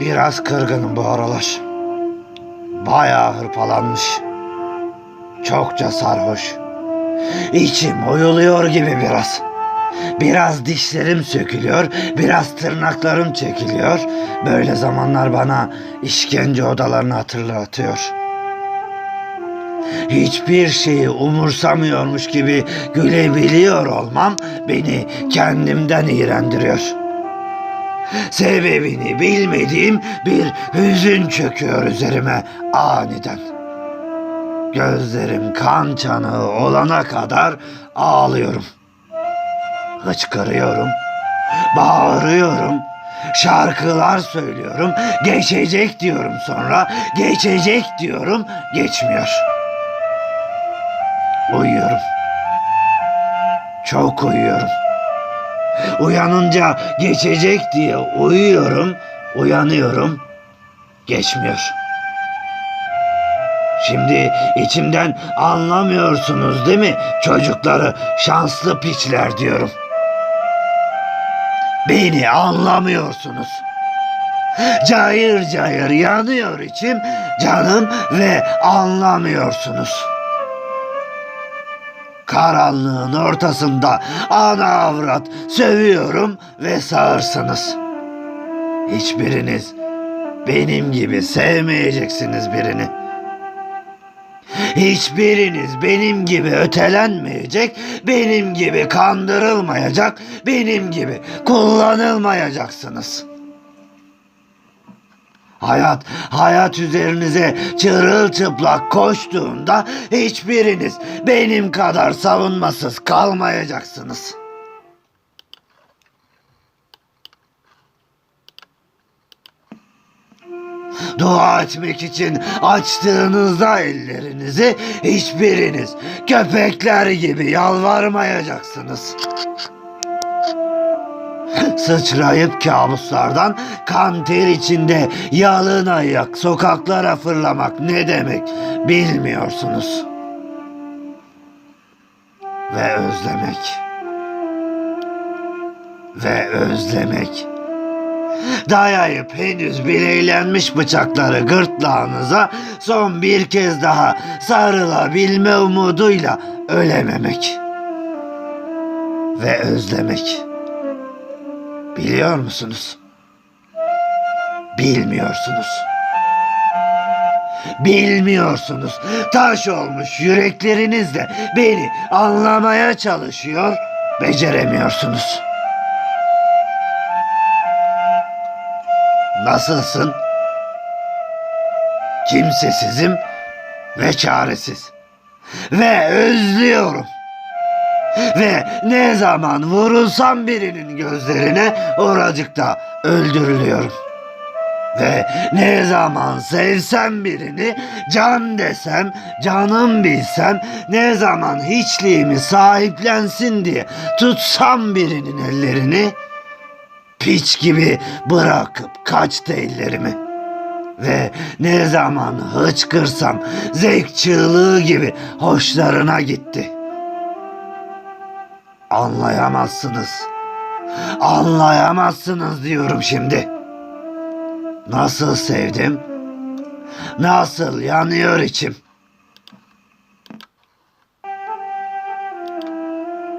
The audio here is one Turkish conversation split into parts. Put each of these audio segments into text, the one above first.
Biraz kırgınım bu aralar. Bayağı hırpalanmış. Çokça sarhoş. İçim oyuluyor gibi biraz. Biraz dişlerim sökülüyor, biraz tırnaklarım çekiliyor. Böyle zamanlar bana işkence odalarını hatırlatıyor. Hiçbir şeyi umursamıyormuş gibi gülebiliyor olmam beni kendimden iğrendiriyor. Sebebini bilmediğim bir hüzün çöküyor üzerime aniden. Gözlerim kan çanağı olana kadar ağlıyorum. Hıçkırıyorum, bağırıyorum, şarkılar söylüyorum, geçecek diyorum sonra, geçecek diyorum, geçmiyor. Uyuyorum. Çok uyuyorum. Uyanınca geçecek diye uyuyorum, uyanıyorum, geçmiyor. Şimdi içimden anlamıyorsunuz değil mi çocukları şanslı piçler diyorum. Beni anlamıyorsunuz. Cayır cayır yanıyor içim, canım ve anlamıyorsunuz. Karanlığın ortasında ana avrat sövüyorum ve sağırsınız. Hiçbiriniz benim gibi sevmeyeceksiniz birini. Hiçbiriniz benim gibi ötelenmeyecek, benim gibi kandırılmayacak, benim gibi kullanılmayacaksınız. Hayat, hayat üzerinize çırılçıplak koştuğunda hiçbiriniz benim kadar savunmasız kalmayacaksınız. Dua etmek için açtığınızda ellerinizi hiçbiriniz köpekler gibi yalvarmayacaksınız. Sıçrayıp kabuslardan kan ter içinde yalın ayak sokaklara fırlamak ne demek bilmiyorsunuz. Ve özlemek. Ve özlemek. Dayayıp henüz bileylenmiş bıçakları gırtlağınıza son bir kez daha sarılabilme umuduyla ölememek. Ve özlemek. Biliyor musunuz? Bilmiyorsunuz. Bilmiyorsunuz. Taş olmuş yüreklerinizle beni anlamaya çalışıyor, beceremiyorsunuz. Nasılsın? Kimsesizim ve çaresiz. Ve özlüyorum. Ve ne zaman vurulsam birinin gözlerine oracıkta öldürülüyorum. Ve ne zaman sevsem birini can desem, canım bilsem, ne zaman hiçliğimi sahiplensin diye tutsam birinin ellerini, piç gibi bırakıp kaçtı ellerimi. Ve ne zaman hıçkırsam zevk çığlığı gibi hoşlarına gitti.'' Anlayamazsınız. Anlayamazsınız diyorum şimdi. Nasıl sevdim? Nasıl yanıyor içim?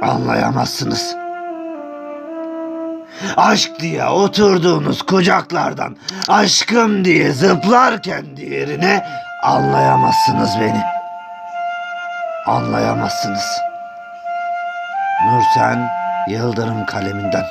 Anlayamazsınız. Aşk diye oturduğunuz kucaklardan aşkım diye zıplarken diğerine anlayamazsınız beni. Anlayamazsınız. Nursen Yıldırım kaleminden.